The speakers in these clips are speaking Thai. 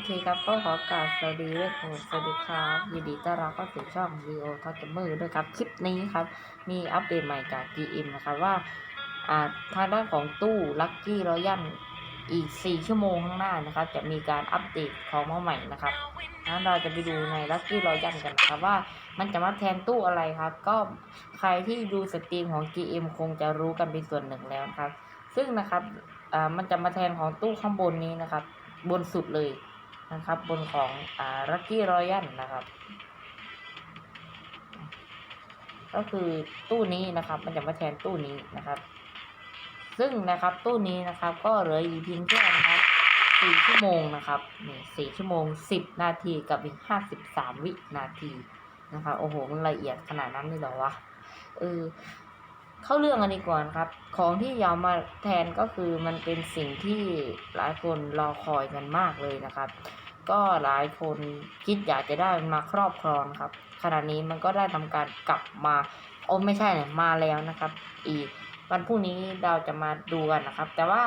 เคครับก็ขอกราบสวัสดีด้วยครับสวัสดีครับยินดีต้อนรับเข้าสู่ช่อง Leo t a l k Gamer ด้วยครับ คลิปนี้ครับ มีอัปเดตใหม่จาก GM นะครับว่าทางด้านของตู้ Lucky Royal อีก 4 ชั่วโมงข้างหน้านะครับ จะมีการอัปเดตของมาใหม่นะครับงั้นเราจะไปดูใน Lucky Royal กันนะครับว่ามันจะมาแทนตู้อะไรครับ ก็ใครที่ดูสตรีมของ GM คงจะรู้กันเป็นส่วนหนึ่งแล้วครับ ซึ่งนะครับมันจะมาแทนของตู้ข้างบนนี้นะครับ บนสุดเลย นะครับ บนของอ่า Lucky Royal นะครับ ก็คือตู้นี้นะครับ มันจะมาแทนตู้นี้นะครับ ซึ่งนะครับตู้นี้นะครับ ก็เหลืออยู่เพียงแค่นะครับสี่ชั่วโมงนะครับนี่สี่ชั่วโมงสิบนาทีกับอีกห้าสิบสามวินาทีนะครับโอ้โหมันละเอียดขนาดนั้นเลยเหรอวะเออเข้าเรื่องกันดีกว่านครับ ของที่ยาวมาแทนก็คือมันเป็นสิ่งที่หลายคนรอคอยกันมากเลยนะครับ ก็หลายคนคิดอยากจะได้มาครอบครองครับขณะนี้มันก็ได้ทำการกลับมาโอ้ไม่ใช่เนี่ยมาแล้วนะครับ อีกวันพรุ่งนี้เราจะมาดูกันนะครับ แต่ว่า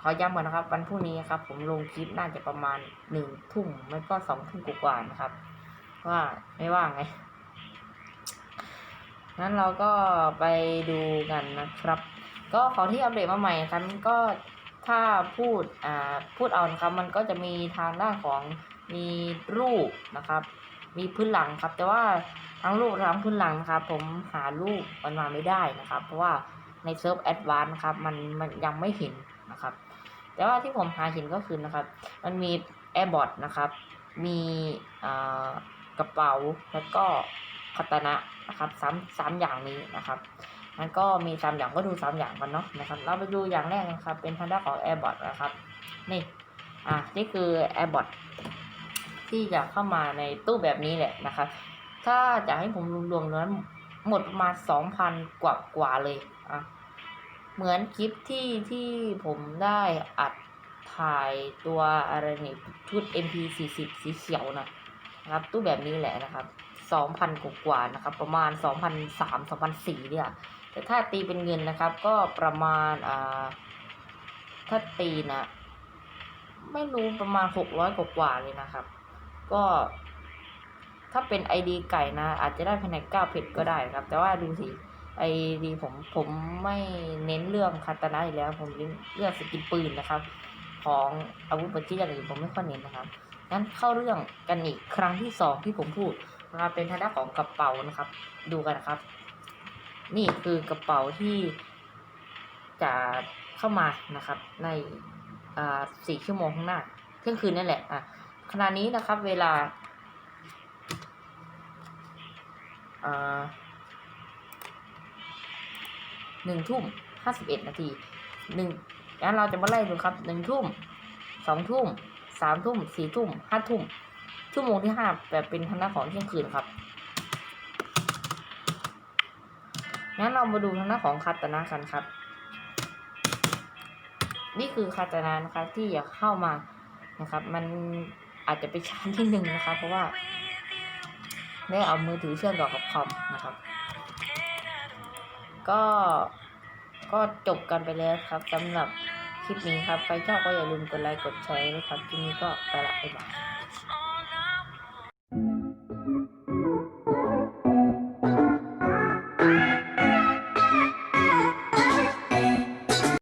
ขอย้ำก่อนนะครับ วันพรุ่งนี้ครับ ผมลงคลิปน่าจะประมาณหนึ่งทุ่มไม่ก็สองทุ่มกว่านะครับ ว่าไม่ว่างไงงั้นเราก็ไปดูกันนะครับ ก็ของที่อัปเดตมาใหม่ครับก็ ถ้าพูดอ่าพูดเอานะครับมันก็จะมีทางด้านของมีรูปนะครับ มีพื้นหลังครับ แต่ว่าทั้งรูปทั้งพื้นหลังนะครับ ผมหารูปมันมาไม่ได้นะครับ เพราะว่าในเซิร์ฟแอดวานนะครับมันมันยังไม่เห็นนะครับ แต่ว่าที่ผมหาเห็นก็คือนะครับ มันมีแอร์บอทนะครับ มีอ่ากระเป๋าแล้วก็คาตานะนะครับสามสามอย่างนี้นะครับ มันก็มีสามอย่างก็ดูสามอย่างกันเนาะนะครับ เราไปดูอย่างแรกนะครับ เป็นทางด้านของ AirBot นะครับ นี่ อะนี่คือ AirBot ที่จะเข้ามาในตู้แบบนี้แหละนะครับ ถ้าจะให้ผมรวมๆแล้วหมดประมาณสองพันกว่ากว่าเลย อะ เหมือนคลิปที่ที่ผมได้อัดถ่ายตัวอะไรนี่ชุด MP40 สีเขียวนะนะครับ ตู้แบบนี้แหละนะครับสองพันกว่านะครับ ประมาณสองพันสามสองพันสี่เนี่ย แต่ถ้าตีเป็นเงินนะครับ ก็ประมาณอ่าถ้าตีนะ ไม่รู้ประมาณหกร้อยกว่าเลยนะครับ ก็ถ้าเป็นไอดีไก่นะ อาจจะได้ภายในเก้าเพชรก็ได้ครับ แต่ว่าดูสิไอดีผมผมไม่เน้นเรื่องคาตานะอยู่แล้ว ผมเน้นเรื่องสกินปืนนะครับ ของอาวุธปืนที่อย่างอื่นผมไม่ค่อยเน้นนะครับงั้นเข้าเรื่องกันอีกครั้งที่สองที่ผมพูดนะครับเป็นทางด้านของกระเป๋านะครับ ดูกันนะครับ นี่คือกระเป๋าที่จะเข้ามานะครับ ในอ่าสี่ชั่วโมงข้างหน้าเที่ยงคืนนั่นแหละอะขณะนี้นะครับเวลาอ่าหนึ่งทุ่มห้าสิบเอ็ดนาทีหนึ่งงั้นเราจะมาไล่ดูครับหนึ่งทุ่มสองทุ่มสามทุ่มสี่ทุ่มห้าทุ่มชั่วโมงที่ห้าแบบเป็นทางด้านของเที่ยงคืนครับ งั้นเรามาดูทางหน้าของคาตานะกันครับ นี่คือคาตานะนะครับที่อยากเข้ามานะครับ มันอาจจะไปช้าที่หนึ่งนะครับ เพราะว่า ได้เอามือถือเชื่อมต่อกับคอมนะครับ ก็ก็จบกันไปแล้วครับสำหรับคลิปนี้ครับ ใครชอบก็อย่าลืมกดไลค์กดแชร์ด้วยครับคลิปนี้ก็ไปละบ๊ายบาย